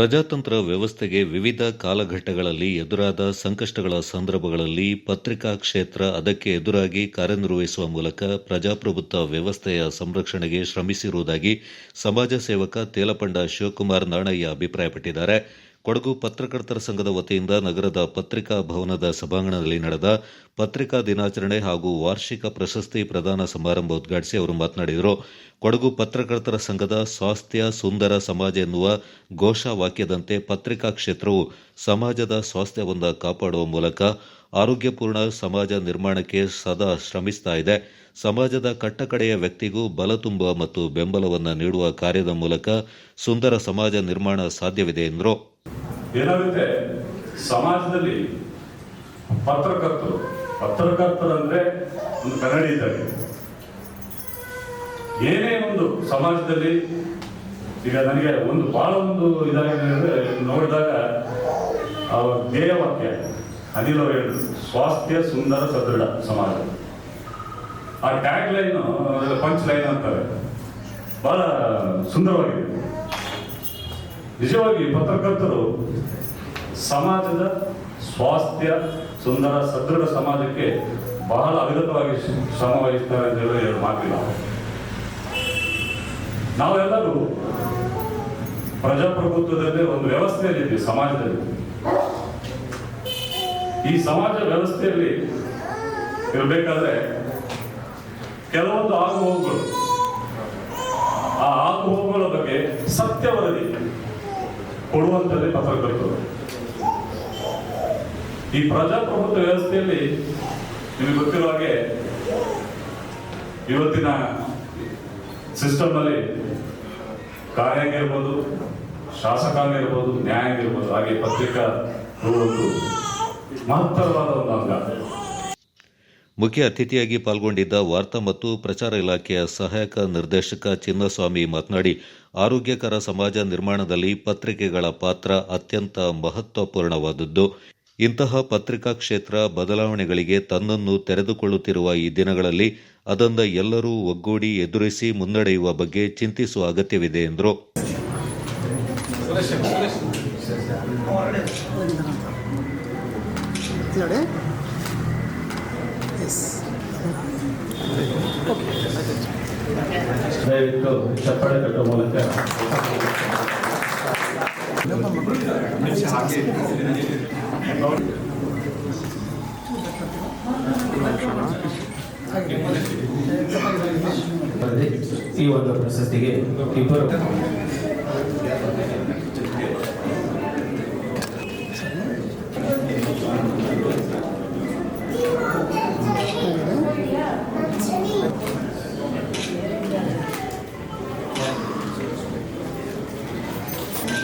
ಪ್ರಜಾತಂತ್ರ ವ್ಯವಸ್ಥೆಗೆ ವಿವಿಧ ಕಾಲಘಟ್ಟಗಳಲ್ಲಿ ಎದುರಾದ ಸಂಕಷ್ಟಗಳ ಸಂದರ್ಭಗಳಲ್ಲಿ ಪತ್ರಿಕಾ ಕ್ಷೇತ್ರ ಅದಕ್ಕೆ ಎದುರಾಗಿ ಕಾರ್ಯನಿರ್ವಹಿಸುವ ಮೂಲಕ ಪ್ರಜಾಪ್ರಭುತ್ವ ವ್ಯವಸ್ಥೆಯ ಸಂರಕ್ಷಣೆಗೆ ಶ್ರಮಿಸಿರುವುದಾಗಿ ಸಮಾಜ ಸೇವಕ ತೇಲಪಂಡ ಶಿವಕುಮಾರ್ ನಾಣಯ್ಯ ಅಭಿಪ್ರಾಯಪಟ್ಟಿದ್ದಾರೆ. ಕೊಡಗು ಪತ್ರಕರ್ತರ ಸಂಘದ ವತಿಯಿಂದ ನಗರದ ಪತ್ರಿಕಾ ಭವನದ ಸಭಾಂಗಣದಲ್ಲಿ ನಡೆದ ಪತ್ರಿಕಾ ದಿನಾಚರಣೆ ಹಾಗೂ ವಾರ್ಷಿಕ ಪ್ರಶಸ್ತಿ ಪ್ರದಾನ ಸಮಾರಂಭ ಉದ್ಘಾಟಿಸಿ ಅವರು ಮಾತನಾಡಿದರು. ಕೊಡಗು ಪತ್ರಕರ್ತರ ಸಂಘದ ಸ್ವಾಸ್ಥ್ಯ, ಸುಂದರ ಸಮಾಜ ಎನ್ನುವ ಘೋಷವಾಕ್ಯದಂತೆ ಪತ್ರಿಕಾ ಕ್ಷೇತ್ರವು ಸಮಾಜದ ಸ್ವಾಸ್ಥ್ಯವನ್ನು ಕಾಪಾಡುವ ಮೂಲಕ ಆರೋಗ್ಯಪೂರ್ಣ ಸಮಾಜ ನಿರ್ಮಾಣಕ್ಕೆ ಸದಾ ಶ್ರಮಿಸ್ತಾ ಇದೆ. ಸಮಾಜದ ಕಟ್ಟಕಡೆಯ ವ್ಯಕ್ತಿಗೂ ಬಲ ತುಂಬುವ ಮತ್ತು ಬೆಂಬಲವನ್ನು ನೀಡುವ ಕಾರ್ಯದ ಮೂಲಕ ಸುಂದರ ಸಮಾಜ ನಿರ್ಮಾಣ ಸಾಧ್ಯವಿದೆ ಎಂದರು. ಏನಾಗುತ್ತೆ ಸಮಾಜದಲ್ಲಿ ಪತ್ರಕರ್ತರು, ಪತ್ರಕರ್ತರಂದ್ರೆ ಒಂದು ಕನ್ನಡಿ ಇದ್ದಾಗೆ. ಏನೇ ಒಂದು ಸಮಾಜದಲ್ಲಿ, ಈಗ ನನಗೆ ಒಂದು ಬಹಳ ಒಂದು ಇದಾಗಿದೆ ನೋಡಿದಾಗ ಅವರ ಧ್ಯೇಯವಾಕ್ಯ ಅನಿಲ್ ಅವರು ಹೇಳಿದ್ರು, ಸ್ವಾಸ್ಥ್ಯ ಸುಂದರ ಸದೃಢ ಸಮಾಜ. ಆ ಟ್ಯಾಗ್ ಲೈನ್ ಪಂಚ್ ಲೈನ್ ಅಂತಾರೆ. ಬಹಳ ಸುಂದರವಾಗಿದೆ. ನಿಜವಾಗಿ ಪತ್ರಕರ್ತರು ಸಮಾಜದ ಸ್ವಾಸ್ಥ್ಯ ಸುಂದರ ಸದೃಢ ಸಮಾಜಕ್ಕೆ ಬಹಳ ಅವಿರತವಾಗಿ ಶ್ರಮ ವಹಿಸ್ತಾರೆ ಅಂತ ಹೇಳಿ ಎರಡು ಮಾತಿಲ್ಲ. ನಾವೆಲ್ಲರೂ ಪ್ರಜಾಪ್ರಭುತ್ವದಲ್ಲಿ ಒಂದು ವ್ಯವಸ್ಥೆಯಲ್ಲಿದ್ದೀವಿ, ಸಮಾಜದಲ್ಲಿ. ಈ ಸಮಾಜ ವ್ಯವಸ್ಥೆಯಲ್ಲಿ ಇರಬೇಕಾದ್ರೆ ಕೆಲವೊಂದು ಆಗುಹೋಗುಗಳು. ಆ ಆಗುಹೋಗುಗಳ ಬಗ್ಗೆ ಸತ್ಯ ವರದಿ ಕೊಡುವಂಥದ್ದೇ ಪತ್ರಕರ್ತರು. ಈ ಪ್ರಜಾಪ್ರಭುತ್ವ ವ್ಯವಸ್ಥೆಯಲ್ಲಿ ನಿಮಗೆ ಗೊತ್ತಿರುವ ಹಾಗೆ ಇವತ್ತಿನ ಸಿಸ್ಟಮ್ನಲ್ಲಿ ಕಾರ್ಯಾಂಗ ಇರ್ಬೋದು, ಶಾಸಕಾಂಗ ಇರ್ಬೋದು, ನ್ಯಾಯಾಂಗ ಇರ್ಬೋದು, ಹಾಗೆ ಪತ್ರಿಕಾ ಒಂದು ಮಹತ್ತರವಾದ ಒಂದು ಅಂಗ. ಮುಖ್ಯ ಅತಿಥಿಯಾಗಿ ಪಾಲ್ಗೊಂಡಿದ್ದ ವಾರ್ತಾ ಮತ್ತು ಪ್ರಚಾರ ಇಲಾಖೆಯ ಸಹಾಯಕ ನಿರ್ದೇಶಕ ಚಿನ್ನಸ್ವಾಮಿ ಮಾತನಾಡಿ, ಆರೋಗ್ಯಕರ ಸಮಾಜ ನಿರ್ಮಾಣದಲ್ಲಿ ಪತ್ರಿಕೆಗಳ ಪಾತ್ರ ಅತ್ಯಂತ ಮಹತ್ವಪೂರ್ಣವಾದದ್ದು. ಇಂತಹ ಪತ್ರಿಕಾ ಕ್ಷೇತ್ರ ಬದಲಾವಣೆಗಳಿಗೆ ತನ್ನನ್ನು ತೆರೆದುಕೊಳ್ಳುತ್ತಿರುವ ಈ ದಿನಗಳಲ್ಲಿ ಅದಂದ ಎಲ್ಲರೂ ಒಗ್ಗೂಡಿ ಎದುರಿಸಿ ಮುನ್ನಡೆಯುವ ಬಗ್ಗೆ ಚಿಂತಿಸುವ ಅಗತ್ಯವಿದೆ, ಎಂದರು. ದಯವಿಟ್ಟು ಚಪ್ಪಾಳೆ ಕಟ್ಟುವ ಮೂಲಕ ಈ ಒಂದು ಪ್ರಶಸ್ತಿಗೆ ಇಬ್ಬರು